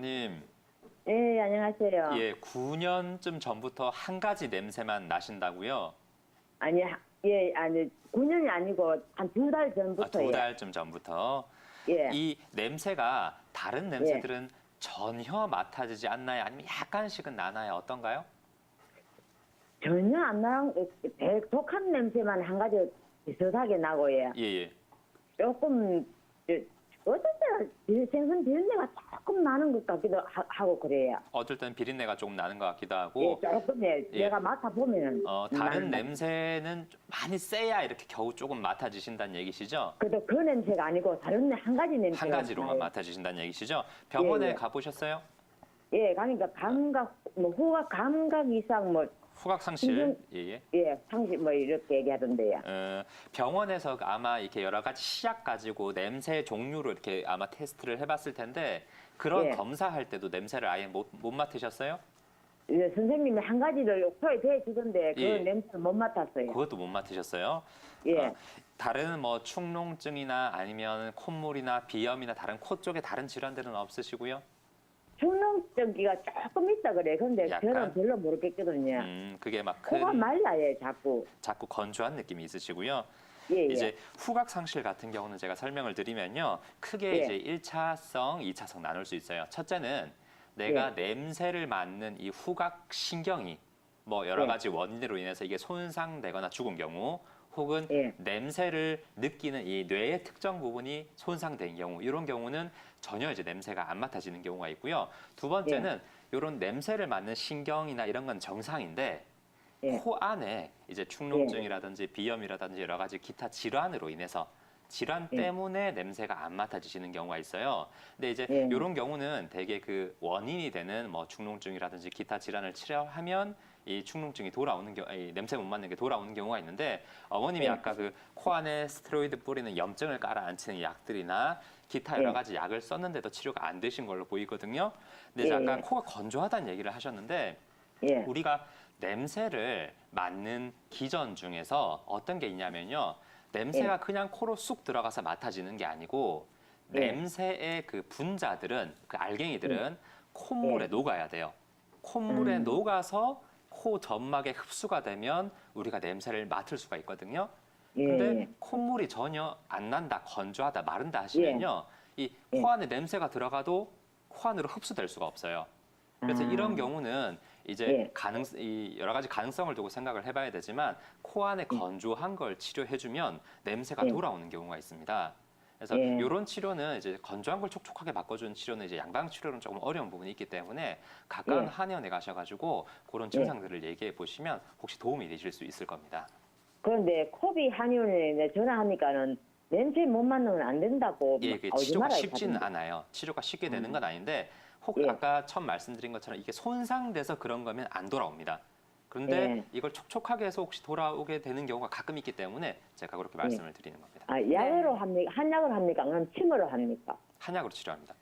님, 예, 안녕하세요. 예, 9년쯤 전부터 한 가지 냄새만 나신다고요? 아니, 하- 예, 아니, 9년이 아니고 한 두 달 아, 전부터요. 두 달쯤 전부터. 예. 이 냄새가 다른 냄새들은 전혀 맡아지지 않나요? 아니면 약간씩은 나나요? 어떤가요? 전혀 안 대- 독한 냄새만 한 가지 비슷하게 나고, 예. 예, 예. 조금, 저, 때가 비- 생선 비린내가 조금 나는 것 같기도 하, 고 그래요. 어떨 땐 비린내가 조금 나는 것 같기도 예, 하고, 조금, 예, 예. 내가 맡아보면은. 어, 다른 나는- 냄새는 좀 많이 세야 이렇게 겨우 조금 맡아지신다는 얘기시죠? 그래도 그 냄새가 아니고 다른 내- 한 가지 냄새. 한 가지로만 맡아지신다는 얘기시죠? 병원에 예, 예. 가보셨어요? 예, 그러니까 감각, 뭐, 후각 감각 이상, 뭐, 후각 상실, 신경- 예, 예. 예, 상식 뭐, 이렇게 얘기하던데요. 어, 병원에서 아마 이렇게 여러 가지 시약 가지고 냄새 종류로 이렇게 아마 테스트를 해봤을 텐데 그런 예. 검사할 때도 냄새를 아예 못, 못 맡으셨어요? 예, 선생님이 한 가지를 코에 대주던데 그 예. 냄새를 못 맡았어요. 그것도 못 맡으셨어요? 예. 어, 다른 뭐 축농증이나 아니면 콧물이나 비염이나 다른 코 쪽에 다른 질환들은 없으시고요? 충농증기가 조금 있다 그래. 근데 약간? 저는 별로 모르겠거든요. 음, 그게 막 코가 큰 말라요, 자꾸. 자꾸 건조한 느낌이 있으시고요. 예, 예. 이제 후각 상실 같은 경우는 제가 설명을 드리면요. 크게 예. 이제 1차성, 2차성 나눌 수 있어요. 첫째는 내가 냄새를 맡는 이 후각 신경이 뭐 여러 예. 가지 원인으로 인해서 이게 손상되거나 죽은 경우 혹은 예. 냄새를 느끼는 이 뇌의 특정 부분이 손상된 경우 이런 경우는 전혀 이제 냄새가 안 맡아지는 경우가 있고요. 두 번째는 예. 이런 냄새를 맡는 신경이나 이런 건 정상인데 예. 코 안에 이제 축농증이라든지 비염이라든지 여러 가지 기타 질환으로 인해서 질환 예. 때문에 냄새가 안 맡아지시는 경우가 있어요. 근데 이제 예. 이런 경우는 대개 그 원인이 되는 뭐 축농증이라든지 기타 질환을 치료하면 이 축농증이 돌아오는 경우, 이 냄새 못 맡는 게 돌아오는 경우가 있는데 어머님이 예. 아까 그 코 안에 스테로이드 뿌리는 염증을 깔아앉히는 약들이나 기타 여러 예. 가지 약을 썼는데도 치료가 안 되신 걸로 보이거든요. 근데 아까 예. 코가 건조하다는 얘기를 하셨는데 예. 우리가 냄새를 맡는 기전 중에서 어떤 게 있냐면요. 냄새가 그냥 코로 쑥 들어가서 맡아지는 게 아니고 예. 냄새의 그 분자들은 그 알갱이들은 콧물에 예. 녹아야 돼요. 콧물에 음. 녹아서 코 점막에 흡수가 되면 우리가 냄새를 맡을 수가 있거든요. 예. 근데 콧물이 전혀 안 난다, 건조하다, 마른다 하시면요. 이 예. 코 안에 냄새가 들어가도 코 안으로 흡수될 수가 없어요. 그래서 아. 이런 경우는 이제 예. 가능 이 여러 가지 가능성을 두고 생각을 해봐야 되지만 코 안에 건조한 걸 치료해주면 냄새가 예. 돌아오는 경우가 있습니다. 그래서 예. 이런 치료는 이제 건조한 걸 촉촉하게 바꿔주는 치료는 이제 양방 치료는 조금 어려운 부분이 있기 때문에 가까운 예. 한의원에 가셔가지고 그런 증상들을 얘기해 보시면 혹시 도움이 되실 수 있을 겁니다. 그런데 코비 한의원에 내 전화하니까는 냄새 못 맡으면 안 된다고. 예, 그 오지 치료가 쉽지는. 않아요. 치료가 쉽게 되는 음. 건 아닌데 혹 예. 아까 처음 말씀드린 것처럼 이게 손상돼서 그런 거면 안 돌아옵니다. 그런데 예. 이걸 촉촉하게 해서 혹시 돌아오게 되는 경우가 가끔 있기 때문에 제가 그렇게 말씀을 드리는 겁니다. 아, 약으로 합니까? 한약으로 합니까? 아니면 침으로 합니까? 한약으로 치료합니다.